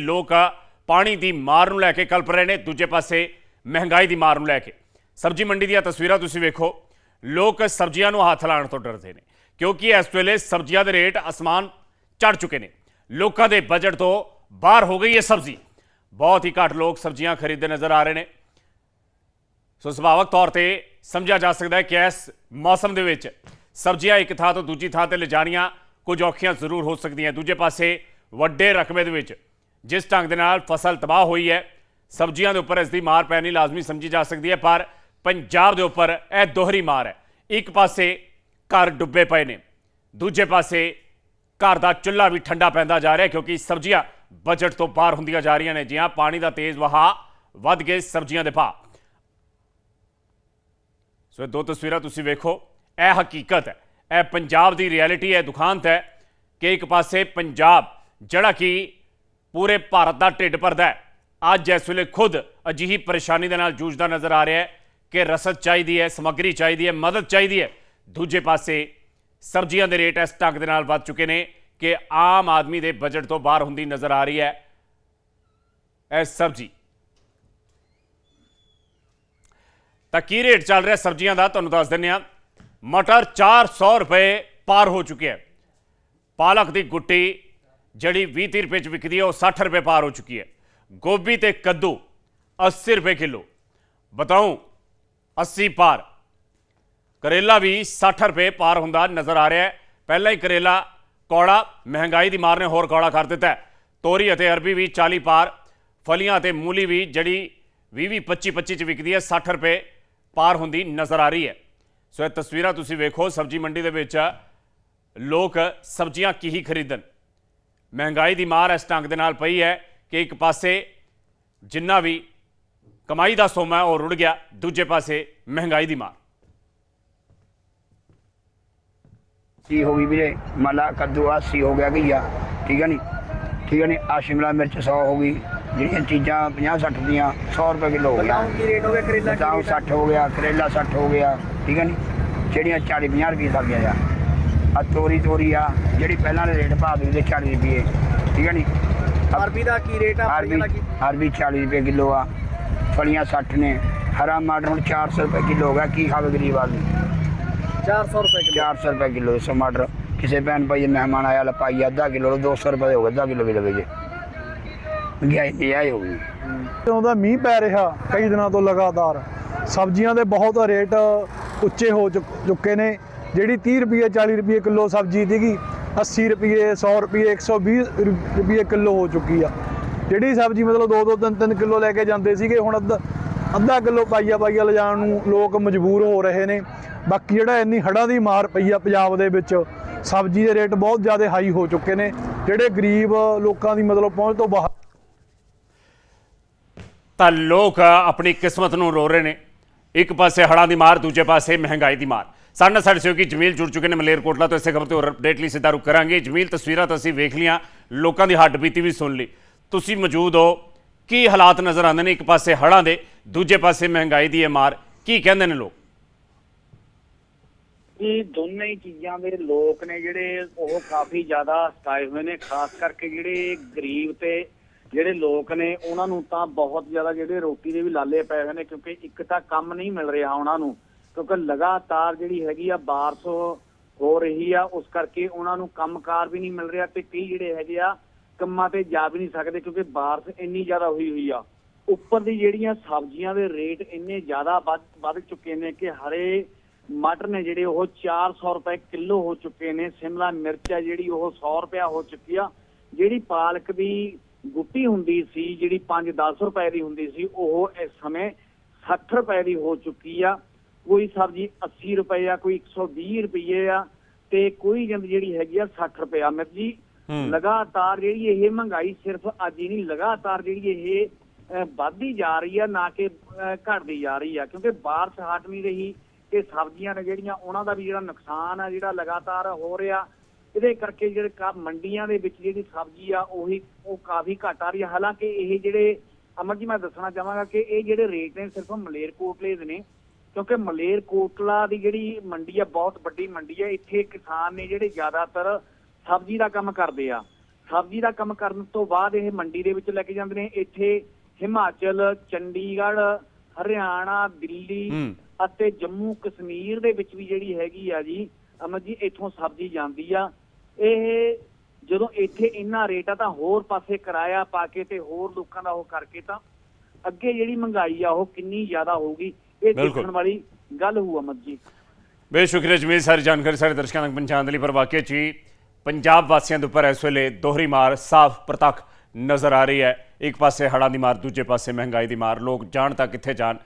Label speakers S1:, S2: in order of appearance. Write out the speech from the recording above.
S1: ਲੋਕ ਪਾਣੀ ਦੀ ਮਾਰ ਨੂੰ ਲੈ ਕੇ ਕਲਪ ਰਹੇ ਨੇ, ਦੂਜੇ ਪਾਸੇ ਮਹਿੰਗਾਈ ਦੀ ਮਾਰ ਨੂੰ ਲੈ ਕੇ। ਸਬਜ਼ੀ ਮੰਡੀ ਦੀਆਂ ਤਸਵੀਰਾਂ ਤੁਸੀਂ ਵੇਖੋ, ਲੋਕ ਸਬਜ਼ੀਆਂ ਨੂੰ ਹੱਥ ਲਾਉਣ ਤੋਂ ਡਰਦੇ ਨੇ, ਕਿਉਂਕਿ ਇਸ ਵੇਲੇ ਸਬਜ਼ੀਆਂ ਦੇ ਰੇਟ ਅਸਮਾਨ ਚੜ ਚੁੱਕੇ ਨੇ। ਲੋਕਾਂ ਦੇ ਬਜਟ ਤੋਂ ਬਾਹਰ ਹੋ ਗਈ ਹੈ ਸਬਜ਼ੀ। ਬਹੁਤ ਹੀ ਘੱਟ ਲੋਕ ਸਬਜ਼ੀਆਂ ਖਰੀਦਦੇ ਨਜ਼ਰ ਆ ਰਹੇ ਨੇ। ਸੋ ਸੁਭਾਵਕ ਤੌਰ ਤੇ ਸਮਝਿਆ ਜਾ ਸਕਦਾ ਹੈ ਕਿ ਇਸ ਮੌਸਮ ਦੇ ਵਿੱਚ ਸਬਜ਼ੀਆਂ ਇੱਕ ਥਾਂ ਤੋਂ ਦੂਜੀ ਥਾਂ ਤੇ ਲਿਜਾਣੀਆਂ ਕੁਝ ਔਖੀਆਂ ਜ਼ਰੂਰ ਹੋ ਸਕਦੀਆਂ। ਦੂਜੇ ਪਾਸੇ ਵੱਡੇ ਰਕਬੇ ਦੇ ਵਿੱਚ ਜਿਸ ਢੰਗ ਦੇ ਨਾਲ ਫਸਲ ਤਬਾਹ ਹੋਈ ਹੈ, ਸਬਜ਼ੀਆਂ ਦੇ ਉੱਪਰ ਇਸ ਦੀ ਮਾਰ ਪੈਣੀ ਲਾਜ਼ਮੀ ਸਮਝੀ ਜਾ ਸਕਦੀ ਹੈ, ਪਰ ਪੰਜਾਬ ਦੇ ਉੱਪਰ ਇਹ ਦੋਹਰੀ ਮਾਰ ਹੈ। ਇੱਕ ਪਾਸੇ ਘਰ ਡੁੱਬੇ ਪਏ ਨੇ, ਦੂਜੇ ਪਾਸੇ ਘਰ ਦਾ ਚੁੱਲ੍ਹਾ ਵੀ ਠੰਡਾ ਪੈਂਦਾ ਜਾ ਰਿਹਾ, ਕਿਉਂਕਿ ਸਬਜ਼ੀਆਂ ਬਜਟ ਤੋਂ ਬਾਹਰ ਹੁੰਦੀਆਂ ਜਾ ਰਹੀਆਂ ਨੇ, ਜਿਹਾਂ ਪਾਣੀ ਦਾ ਤੇਜ਼ ਵਹਾਅ ਵੱਧ ਗਏ ਸਬਜ਼ੀਆਂ ਦੇ ਭਾਅ। ਸੋ ਇਹ ਦੋ ਤਸਵੀਰਾਂ ਤੁਸੀਂ ਵੇਖੋ, ਇਹ ਹਕੀਕਤ ਹੈ, ਇਹ ਪੰਜਾਬ ਦੀ ਰਿਐਲਿਟੀ ਹੈ ਦੁਖਾਂਤ ਹੈ ਕਿ ਇੱਕ ਪਾਸੇ ਪੰਜਾਬ, ਜਿਹੜਾ ਕਿ ਪੂਰੇ ਭਾਰਤ ਦਾ ਢਿੱਡ ਭਰਦਾ ਹੈ। ਅੱਜ ਇਸ ਵੇਲੇ ਖੁਦ ਅਜਿਹੀ ਪਰੇਸ਼ਾਨੀ ਦੇ ਨਾਲ ਜੂਝਦਾ ਨਜ਼ਰ ਆ ਰਿਹਾ ਹੈ ਕਿ ਰਸਦ ਚਾਹੀਦੀ ਹੈ, ਸਮੱਗਰੀ ਚਾਹੀਦੀ ਹੈ, ਮਦਦ ਚਾਹੀਦੀ ਹੈ। ਦੂਜੇ ਪਾਸੇ ਸਬਜ਼ੀਆਂ ਦੇ ਰੇਟ ਇਸ ਢੰਗ ਦੇ ਨਾਲ ਵੱਧ ਚੁੱਕੇ ਨੇ ਕਿ ਆਮ ਆਦਮੀ ਦੇ ਬਜਟ ਤੋਂ ਬਾਹਰ ਹੁੰਦੀ ਨਜ਼ਰ ਆ ਰਹੀ ਹੈ। ਇਹ ਸਬਜ਼ੀ। ਤਾਂ ਕੀ ਰੇਟ ਚੱਲ ਰਿਹਾ ਸਬਜ਼ੀਆਂ ਦਾ? ਤੁਹਾਨੂੰ ਦੱਸ ਦਿੰਨੇ ਆ ਮਟਰ 400 ਰੁਪਏ ਪਾਰ ਹੋ ਚੁੱਕਿਆ ਹੈ। ਪਾਲਕ ਦੀ ਗੁੱਟੀ ਜਿਹੜੀ 20 30 ਰੁਪਏ ਚ ਵਿਕਦੀ ਹੈ, ਉਹ 60 ਰੁਪਏ ਪਾਰ ਹੋ ਚੁੱਕੀ ਹੈ। ਗੋਭੀ ਤੇ ਕੱਦੂ 80 ਰੁਪਏ ਕਿਲੋ। ਬਤਾਉ 80 ਪਾਰ। ਕਰੇਲਾ ਵੀ 60 ਰੁਪਏ ਪਾਰ ਹੁੰਦਾ ਨਜ਼ਰ ਆ ਰਿਹਾ ਹੈ। ਪਹਿਲਾਂ ਹੀ ਕਰੇਲਾ, ਕੌੜਾ, ਮਹਿੰਗਾਈ ਦੀ ਮਾਰ ਨੇ ਹੋਰ ਕੌੜਾ ਕਰ ਦਿੱਤਾ ਹੈ। ਤੋਰੀ ਅਤੇ ਅਰਬੀ ਵੀ 40 ਪਾਰ। ਫਲੀਆਂ ਅਤੇ ਮੂਲੀ ਵੀ ਜਿਹੜੀ 20 20 25 25 ਚ ਵਿਕਦੀ ਹੈ 60 ਰੁਪਏ ਪਾਰ ਹੁੰਦੀ ਨਜ਼ਰ ਆ ਰਹੀ ਹੈ। ਸੋ ਇਹ ਤਸਵੀਰਾਂ ਤੁਸੀਂ ਵੇਖੋ, ਸਬਜ਼ੀ ਮੰਡੀ ਦੇ ਵਿੱਚ ਲੋਕ ਸਬਜ਼ੀਆਂ ਕੀ ਖਰੀਦਣ। ਮਹਿੰਗਾਈ ਦੀ ਮਾਰ ਇਸ ਢੰਗ ਦੇ ਨਾਲ ਪਈ ਹੈ ਕਿ ਇੱਕ ਪਾਸੇ ਜਿੰਨਾ ਵੀ ਕਮਾਈ ਦਾ ਸੋਮਾ ਉਹ ਰੁੜ ਗਿਆ ਦੂਜੇ ਪਾਸੇ ਮਹਿੰਗਾਈ ਦੀ ਮਾਰ।
S2: ਸੀ ਹੋ ਗਈ ਵੀਰੇ? ਮਲਾ ਕੱਦੂ 80 ਹੋ ਗਿਆ ਘੀਆ ਠੀਕ ਹੈ ਨਹੀਂ ਠੀਕ ਹੈ ਨਹੀਂ ਆ ਸ਼ਿਮਲਾ ਮਿਰਚ 100 ਹੋ ਗਈ। ਜਿਹੜੀਆਂ ਚੀਜ਼ਾਂ 50 60 ਦੀਆਂ 100 ਰੁਪਏ ਕਿਲੋ ਹੋ ਗਿਆ।
S3: ਕੀ ਰੇਟ ਹੋ ਗਿਆ ਕਰੇਲਾ
S2: ਬਦਾਮ
S3: ਰੇਟ ਆ?
S2: 60 ਹੋ ਗਿਆ ਕਰੇਲਾ 60 ਹੋ ਗਿਆ। ਠੀਕ ਹੈ ਨਹੀਂ ਜਿਹੜੀਆਂ 40 50 ਰੁਪਏ ਸਬਜ਼ੀਆਂ ਆ। ਆ ਤੋਰੀ ਤੋਰੀ ਆ ਜਿਹੜੀ ਪਹਿਲਾਂ ਦੇ ਰੇਟ ਭਾਅ ਦੇ 40 ਰੁਪਏ। ਠੀਕ ਹੈ ਨਹੀਂ
S3: ਅਰਬੀ ਦਾ ਕੀ ਰੇਟ ਆ
S2: ਅਰਬੀ
S3: ਦਾ ਕੀ?
S2: ਅਰਬੀ 40 ਰੁਪਏ ਕਿਲੋ ਆ ਫਲੀਆਂ 60 ਨੇ। ਹਰਾ ਮਟਰ ਹੁਣ 400 ਰੁਪਏ ਕਿਲੋ ਹੋ ਗਿਆ ਕੀ ਖਾਵੇ ਗਰੀਬ ਆਦਮੀ?
S3: 400 ਰੁਪਏ ਕਿਲੋ।
S2: 400 ਰੁਪਏ ਕਿਲੋ ਟਮਾਟਰ ਕਿਸੇ ਭੈਣ ਭਾਈ ਦੇ ਮਹਿਮਾਨ ਆਇਆ ਲਪਾਈ ਅੱਧਾ ਕਿਲੋ 200 ਰੁਪਏ ਹੋ ਗਏ ਅੱਧਾ ਕਿਲੋ ਵੀ ਲਵੇ ਜੇ। ਮਹਿੰਗਾਈ ਆਈ ਹੋ ਗਈ।
S4: ਜਦੋਂ ਦਾ ਮੀਂਹ ਪੈ ਰਿਹਾ ਕਈ ਦਿਨਾਂ ਤੋਂ ਲਗਾਤਾਰ। ਸਬਜ਼ੀਆਂ ਦੇ ਬਹੁਤ ਰੇਟ ਉੱਚੇ ਹੋ ਚੁੱਕ- ਚੁੱਕੇ ਨੇ। ਜਿਹੜੀ 30 ਰੁਪਏ 40 ਰੁਪਏ ਕਿਲੋ ਸਬਜ਼ੀ ਸੀਗੀ 80 ਰੁਪਏ 100 ਰੁਪਏ 120 ਰੁਪਏ ਕਿਲੋ ਹੋ ਚੁੱਕੀ ਆ। ਜਿਹੜੀ ਸਬਜ਼ੀ ਮਤਲਬ 2 2 3 3 ਕਿਲੋ ਲੈ ਕੇ ਜਾਂਦੇ ਸੀਗੇ, ਹੁਣ ਅੱਧਾ ਅੱਧਾ ਕਿਲੋ ਪਾਈਆ ਪਾਈਆ ਲਿਜਾਣ ਨੂੰ ਲੋਕ ਮਜਬੂਰ ਹੋ ਰਹੇ ਨੇ। ਬਾਕੀ ਜਿਹੜਾ ਇੰਨੀ ਹੜ੍ਹਾਂ ਦੀ ਮਾਰ ਪਈ ਆ ਪੰਜਾਬ ਦੇ ਵਿੱਚ, ਸਬਜ਼ੀ ਦੇ ਰੇਟ ਬਹੁਤ ਜ਼ਿਆਦਾ ਹਾਈ ਹੋ ਚੁੱਕੇ ਨੇ। ਜਿਹੜੇ ਗਰੀਬ ਲੋਕਾਂ ਦੀ ਮਤਲਬ ਪਹੁੰਚ ਤੋਂ ਬਾਹਰ
S1: ਤਾਂ ਲੋਕ ਆਪਣੀ ਕਿਸਮਤ ਨੂੰ ਰੋ ਰਹੇ ਨੇ। ਇੱਕ ਪਾਸੇ ਹੜ੍ਹਾਂ ਦੀ ਮਾਰ, ਦੂਜੇ ਪਾਸੇ ਮਹਿੰਗਾਈ ਦੀ ਮਾਰ। ਸਾਡੇ ਨਾਲ ਸਾਡੇ ਸਹਿਯੋਗੀ ਜਮੀਲ ਜੁੜ ਚੁੱਕੇ ਨੇ ਮਲੇਰਕੋਟਲਾ ਤੋਂ। ਇਸੇ ਖਬਰ ਤੇ ਹੋਰ ਅਪਡੇਟ ਲਈ ਸਿੱਧਾ ਰੁਕ ਕਰਾਂਗੇ। ਜਮੀਲ, ਤਸਵੀਰਾਂ ਤਾਂ ਅਸੀਂ ਵੇਖ ਲੀਆਂ ਲੋਕਾਂ ਦੀ ਹੱਡ ਬੀਤੀ ਵੀ ਸੁਣ ਲਈ। ਤੁਸੀਂ ਮੌਜੂਦ ਹੋ, ਕੀ ਹਾਲਾਤ ਨਜ਼ਰ ਆਉਂਦੇ ਨੇ ਇੱਕ ਪਾਸੇ ਹੜ੍ਹਾਂ ਦੇ, ਦੂਜੇ ਪਾਸੇ ਮਹਿੰਗਾਈ ਦੀ ਇਹ ਮਾਰ, ਕੀ ਕਹਿੰਦੇ ਨੇ ਲੋਕ?
S5: ਇਹ ਦੋਨੇ ਚੀਜ਼ਾਂ ਦੇ ਲੋਕ ਨੇ ਜਿਹੜੇ ਉਹ ਕਾਫੀ ਜ਼ਿਆਦਾ ਸਤਾਏ ਹੋਏ ਨੇ, ਖਾਸ ਕਰਕੇ ਜਿਹੜੇ ਗਰੀਬ ਤੇ ਜਿਹੜੇ ਲੋਕ ਨੇ, ਉਹਨਾਂ ਨੂੰ ਤਾਂ ਬਹੁਤ ਜ਼ਿਆਦਾ ਜਿਹੜੇ ਰੋਟੀ ਦੇ ਵੀ ਲਾਲੇ ਪਏ ਹੋਏ ਨੇ, ਕਿਉਂਕਿ ਇੱਕ ਤਾਂ ਕੰਮ ਨਹੀਂ ਮਿਲ ਰਿਹਾ ਉਹਨਾਂ ਨੂੰ। ਕਿਉਂਕਿ ਲਗਾਤਾਰ ਜਿਹੜੀ ਹੈਗੀ ਆ ਬਾਰਿਸ਼ ਹੋ ਰਹੀ ਆ, ਉਸ ਕਰਕੇ ਉਹਨਾਂ ਨੂੰ ਕੰਮਕਾਰ ਵੀ ਨਹੀਂ ਮਿਲ ਰਿਹਾ ਤੇ ਕਈ ਜਿਹੜੇ ਹੈਗੇ ਆ ਕੰਮਾਂ ਤੇ ਜਾ ਵੀ ਨਹੀਂ ਸਕਦੇ ਕਿਉਂਕਿ ਬਾਰਿਸ਼ ਇੰਨੀ ਜ਼ਿਆਦਾ ਹੋਈ ਹੋਈ ਆ। ਉੱਪਰ ਦੀ ਜਿਹੜੀਆਂ ਸਬਜ਼ੀਆਂ ਦੇ ਰੇਟ ਇੰਨੇ ਜ਼ਿਆਦਾ ਵੱਧ ਵੱਧ ਚੁੱਕੇ ਨੇ ਕਿ ਹਰੇ ਮਟਰ ਨੇ ਜਿਹੜੇ ਉਹ 400 ਰੁਪਏ ਕਿਲੋ ਹੋ ਚੁੱਕੇ ਨੇ, ਸ਼ਿਮਲਾ ਮਿਰਚ ਹੈ ਜਿਹੜੀ ਉਹ 100 ਰੁਪਿਆ ਹੋ ਚੁੱਕੀ ਆ। ਜਿਹੜੀ ਪਾਲਕ ਦੀ ਗੁੱਟੀ ਹੁੰਦੀ ਸੀ, ਜਿਹੜੀ 5-10 ਰੁਪਏ ਦੀ ਹੁੰਦੀ ਸੀ, ਉਹ ਇਸ ਸਮੇਂ 60 ਰੁਪਏ ਦੀ ਹੋ ਚੁੱਕੀ ਆ। ਕੋਈ ਸਬਜ਼ੀ 80 ਰੁਪਏ ਆ ਕੋਈ 120 ਰੁਪਏ ਆ ਤੇ ਕੋਈ ਜੰਦ ਜਿਹੜੀ ਹੈਗੀ ਆ 60 ਰੁਪਏ ਆ। ਮਿਰ ਜੀ
S1: ਹੂੰ।
S5: ਲਗਾਤਾਰ ਜਿਹੜੀ ਇਹ ਮਹਿੰਗਾਈ ਸਿਰਫ ਅੱਜ ਹੀ ਨਹੀਂ ਲਗਾਤਾਰ ਜਿਹੜੀ ਇਹ ਵੱਧਦੀ ਜਾ ਰਹੀ ਆ ਨਾ ਕਿ ਘਟਦੀ ਜਾ ਰਹੀ ਆ। ਕਿਉਂਕਿ ਬਾਰਿਸ਼ ਹਟ ਨਹੀਂ ਰਹੀ ਤੇ ਸਬਜ਼ੀਆਂ ਨੇ ਜਿਹੜੀਆਂ ਉਹਨਾਂ ਦਾ ਵੀ ਜਿਹੜਾ ਨੁਕਸਾਨ ਆ ਜਿਹੜਾ ਲਗਾਤਾਰ ਹੋ ਰਿਹਾ ਇਹਦੇ ਕਰਕੇ ਜਿਹੜੇ ਕਾ ਮੰਡੀਆਂ ਦੇ ਵਿੱਚ ਜਿਹੜੀ ਸਬਜ਼ੀ ਆ ਉਹੀ ਉਹ ਕਾਫੀ ਘਟ ਆ ਰਹੀ ਆ। ਹਾਲਾਂਕਿ ਇਹ ਜਿਹੜੇ ਅਮਰ ਜੀ ਮੈਂ ਦੱਸਣਾ ਚਾਹਾਂਗਾ ਕਿ ਇਹ ਜਿਹੜੇ ਰੇਟ ਨੇ ਸਿਰਫ ਮਲੇਰਕੋਟਲੇ ਦੇ ਨੇ ਕਿਉਂਕਿ ਮਲੇਰਕੋਟਲਾ ਦੀ ਜਿਹੜੀ ਮੰਡੀ ਆ ਬਹੁਤ ਵੱਡੀ ਮੰਡੀ ਆ ਇੱਥੇ ਕਿਸਾਨ ਨੇ ਜਿਹੜੇ ਜ਼ਿਆਦਾਤਰ ਸਬਜ਼ੀ ਦਾ ਕੰਮ ਕਰਦੇ ਆ। ਸਬਜ਼ੀ ਦਾ ਕੰਮ ਕਰਨ ਤੋਂ ਬਾਅਦ ਇਹ ਮੰਡੀ ਦੇ ਵਿੱਚ ਲੈ ਕੇ ਜਾਂਦੇ ਨੇ। ਇੱਥੇ ਹਿਮਾਚਲ ਚੰਡੀਗੜ੍ਹ ਹਰਿਆਣਾ ਦਿੱਲੀ। ਅਤੇ ਜੰਮੂ ਕਸ਼ਮੀਰ ਦੇ ਵਿੱਚ ਵੀ ਜਿਹੜੀ ਹੈਗੀ ਆ ਜੀ ਅਮਰ ਜੀ ਇੱਥੋਂ ਸਬਜ਼ੀ ਜਾਂਦੀ ਆ। ਇਹ ਜਦੋਂ ਇੱਥੇ ਇੰਨਾ ਰੇਟ ਆ ਤਾਂ ਹੋਰ ਪਾਸੇ ਕਿਰਾਇਆ ਪਾ ਕੇ ਤੇ ਹੋਰ ਲੋਕਾਂ ਦਾ ਉਹ ਕਰਕੇ ਤਾਂ ਅੱਗੇ ਜਿਹੜੀ ਮਹਿੰਗਾਈ ਆ ਉਹ ਕਿੰਨੀ ਜ਼ਿਆਦਾ ਹੋਊਗੀ। ਇਹ। ਦੇਖਣ ਵਾਲੀ ਗੱਲ ਹੋਊ ਅਮਰ ਜੀ।
S1: ਬੇ ਸ਼ੁਕਰੀਆ ਜਮੀਲ ਸਾਰੀ ਜਾਣਕਾਰੀ ਸਾਰੇ ਦਰਸ਼ਕਾਂ ਤੱਕ ਪਹੁੰਚਾਉਣ ਦੇ ਲਈ ਪਰ ਵਾਕਿਆ ਪੰਜਾਬ ਵਾਸੀਆਂ ਦੇ ਉੱਪਰ ਇਸ ਵੇਲੇ ਦੋਹਰੀ ਮਾਰ ਸਾਫ਼ ਪ੍ਰਤੱਖ ਨਜ਼ਰ ਆ ਰਹੀ ਹੈ। ਇੱਕ ਪਾਸੇ ਹੜ੍ਹਾਂ ਦੀ ਮਾਰ ਦੂਜੇ ਪਾਸੇ ਮਹਿੰਗਾਈ ਦੀ ਮਾਰ ਲੋਕ ਜਾਣ ਤਾਂ ਕਿੱਥੇ ਜਾਣ।